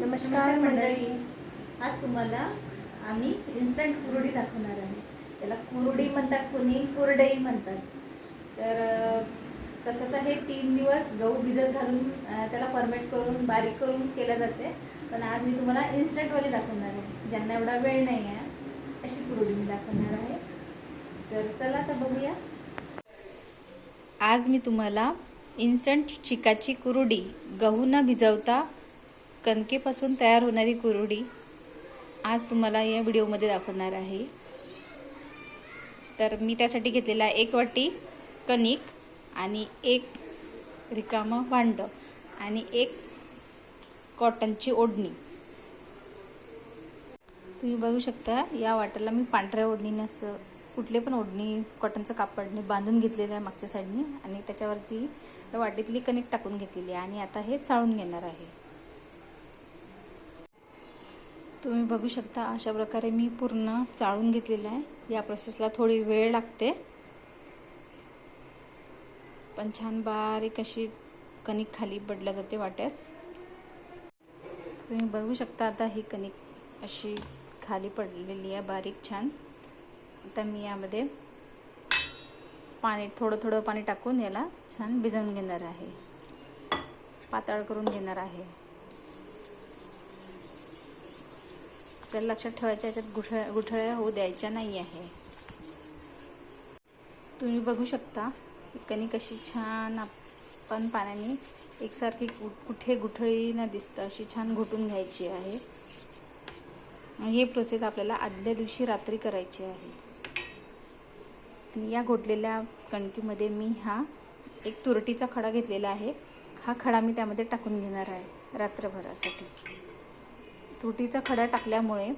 नमस्कार मंडळी. आज तुम्हाला आम्ही इन्स्टंट कुरडी दाखवणार आहे. त्याला कुरडी म्हणतात कोणी कुरडई म्हणतात. तर तसं तर हे तीन दिवस गहू भिजत घालून त्याला फॉर्मेट करून बारीक करून केलं जाते. पण आज मी तुम्हाला इन्स्टंटवाली दाखवणार आहे. ज्यांना एवढा वेळ नाही आहे अशी कुरडी मी दाखवणार आहे. तर चला तर बघूया. आज मी तुम्हाला इन्स्टंट चिकाची कुरुडी गहू न भिजवता कणकेपासून तयार होणारी कुरुडी आज तुम्हाला या व्हिडिओमध्ये दाखवणार आहे. तर मी त्यासाठी घेतलेला आहे एक वाटी कणिक आणि एक रिकामं भांडं आणि एक कॉटनची ओढणी. तुम्ही बघू शकता या वाट्याला मी पांढऱ्या ओढणीने असं कुठले पण ओढणी कॉटनचं कापडने बांधून घेतलेलं आहे मागच्या साईडने आणि त्याच्यावरती त्या वाटीतली कणिक टाकून घेतलेली आहे आणि आता हे चाळून घेणार आहे. तुम्ही बघू शकता अशा प्रकारे मी पूर्ण चाळून घेतलेलं आहे. या प्रोसेसला थोडी वेळ लागते. पण छान बारीक अशी कणिक खाली पडल्या जाते वाट्यात तुम्ही बघू शकता आता ही कणिक अशी खाली पडलेली आहे बारीक छान. आता मी यामध्ये पाणी थोडं थोडं पाणी टाकून याला छान भिजवून घेणार आहे. पातळ करून घेणार आहे. आपल्याला लक्षात ठेवायच्या याच्यात गुठळ्या गुठळ्या होऊ द्यायच्या नाही आहे. तुम्ही बघू शकता कणी कशी छान आपण पाण्याने एकसारखी कुठे गुठळी न दिसतं अशी छान घोटून घ्यायची आहे. हे ही प्रोसेस आपल्याला आदल्या दिवशी रात्री करायची आहे. आणि या घोटलेल्या कणकीमध्ये मी हा एक तुरटीचा खडा घेतलेला आहे. हा खडा मी त्यामध्ये टाकून घेणार आहे रात्रभरासाठी. तुटीचा खडा टाकल्यामुळे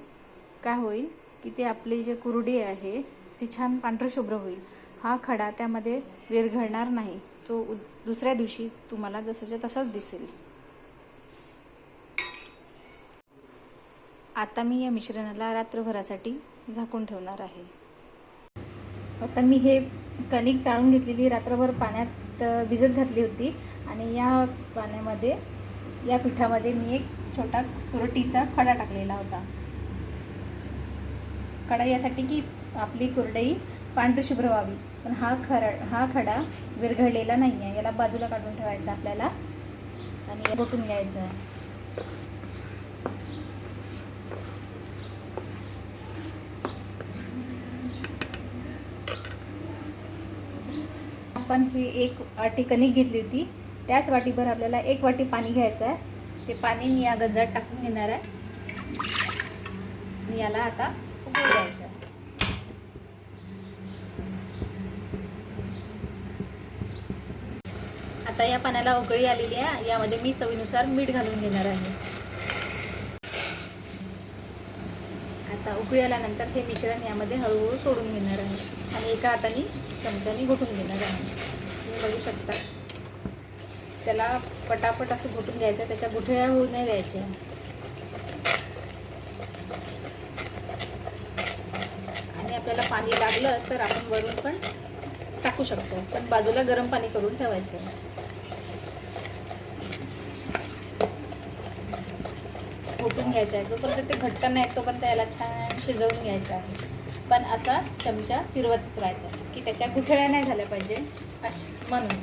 काय होईल की ते आपली जे कुरडी आहे ती छान पांढरशुभ्र होईल. हा खडा त्यामध्ये विरघळणार नाही. तो दुसऱ्या दिवशी तुम्हाला जसाच्या तसाच दिसेल. आता मी या मिश्रणाला रात्रभरासाठी झाकून ठेवणार आहे. आता मी हे कणिक चाळून घेतलेली रात्रभर पाण्यात भिजत घातली होती. आणि या पाण्यामध्ये या पिठामध्ये मी एक छोटा कुरटीचा खडा टाकलेला होता. खडा यासाठी की आपली कुरडई पांढरी शुभ्र व्हावी. पण हा खर हा खडा विरघळलेला नाही आहे याला बाजूला काढून ठेवायचा आपल्याला आणि घोटून घ्यायचं आहे. आपण ही एक वाटी कणिक घेतली होती. त्याच वाटीभर आपल्याला एक वाटी पाणी घ्यायचं आहे. ते पाणी मी या गंजात टाकून घेणार आहे. आणि याला आता उकळू द्यायचं आहे आता या पाण्याला उकळी आलेली आहे. यामध्ये मी चवीनुसार मीठ घालून घेणार आहे. आता उकळी आल्यानंतर हे मिश्रण यामध्ये हळूहळू सोडून घेणार आहे. आणि एका हाताने चमच्याने घोटून घेणार आहे. तुम्ही बघू शकता. त्याला पटापट असं घोटून घ्यायचं त्याच्या गुठळ्या होऊ नाही द्यायच्या. आणि आपल्याला पाणी लागलं तर आपण वरून पण टाकू शकतो. पण बाजूला गरम पाणी करून ठेवायचं. घोटून घ्यायचं आहे. जोपर्यंत ते घट्ट नाही तोपर्यंत याला छान शिजवून घ्यायचं आहे. पण असा चमचा फिरवतच राहायचा की त्याच्या गुठळ्या नाही झाल्या पाहिजे अशी म्हणून.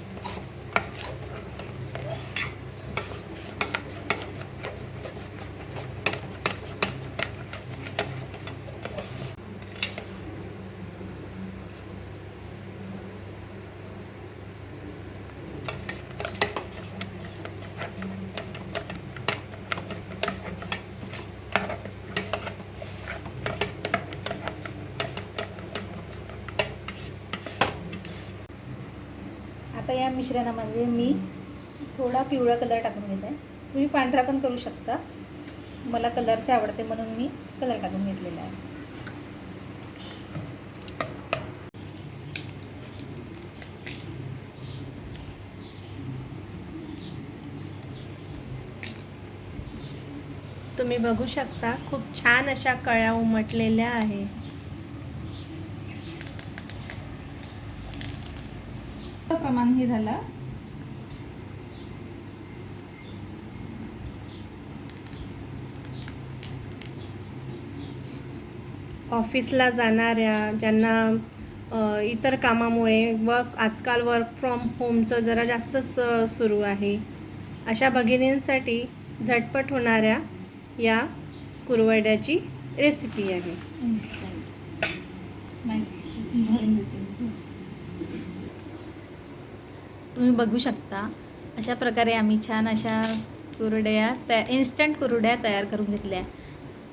आता या मिश्रणामध्ये मी थोडा पिवळा कलर टाकून घेत. आहे तुम्ही पांढरा पण करू शकता. मला कलरचे आवडते म्हणून मी कलर टाकून घेतलेला आहे. तुम्ही बघू शकता खूप छान अशा कळ्या उमटलेल्या आहे प्रमाण हे झालं. ऑफिसला जाणाऱ्या ज्यांना इतर कामामुळे वर्क आजकाल वर्क फ्रॉम होमचं जरा जास्तच सुरू आहे. अशा भगिनींसाठी झटपट होणाऱ्या या कुरवड्याची रेसिपी आहे. तुम्ही बघू शकता. अशा प्रकारे आम्ही छान अशा कुरड्या तया इन्स्टंट कुरड्या तयार करून घेतल्या.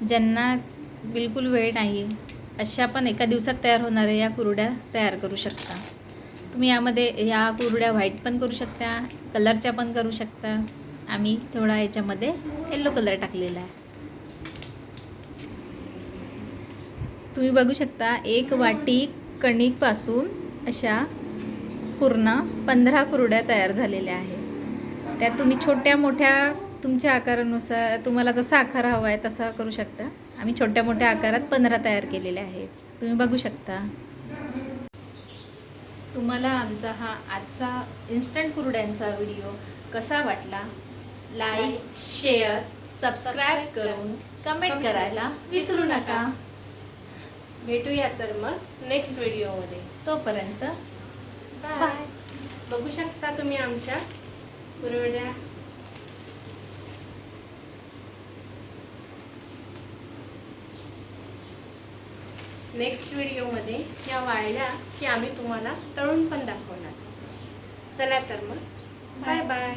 ज्यांना बिलकुल वेळ नाही अशा पण एका दिवसात तयार होणाऱ्या या कुरड्या तयार करू शकता. तुम्ही यामध्ये या कुरड्या व्हाईट पण करू शकता कलरच्या पण करू शकता. आम्ही थोडा याच्यामध्ये येल्लो कलर टाकलेला आहे. तुम्ही बघू शकता एक वाटी कणिकपासून अशा पूर्ण पंधरा कुरड्या तयार झालेल्या आहेत. त्या तुम्ही छोट्या मोठ्या तुमच्या आकारानुसार तुम्हाला जसा आकार हवा आहे तसा करू शकता. आम्ही छोट्या मोठ्या आकारात पंधरा तयार केलेल्या आहेत. तुम्ही बघू शकता. तुम्हाला आमचा हा आजचा इन्स्टंट कुरड्यांचा व्हिडिओ कसा वाटला? लाईक शेअर सबस्क्राईब करून कमेंट करायला विसरू नका. भेटूया तर मग नेक्स्ट व्हिडिओमध्ये तोपर्यंत बाय बघू शकता तुम्ही आमच्या कुरवड्या नेक्स्ट व्हिडिओमध्ये या वाळल्या की आम्ही तुम्हाला तळून पण दाखवणार. चला तर मग. Bye bye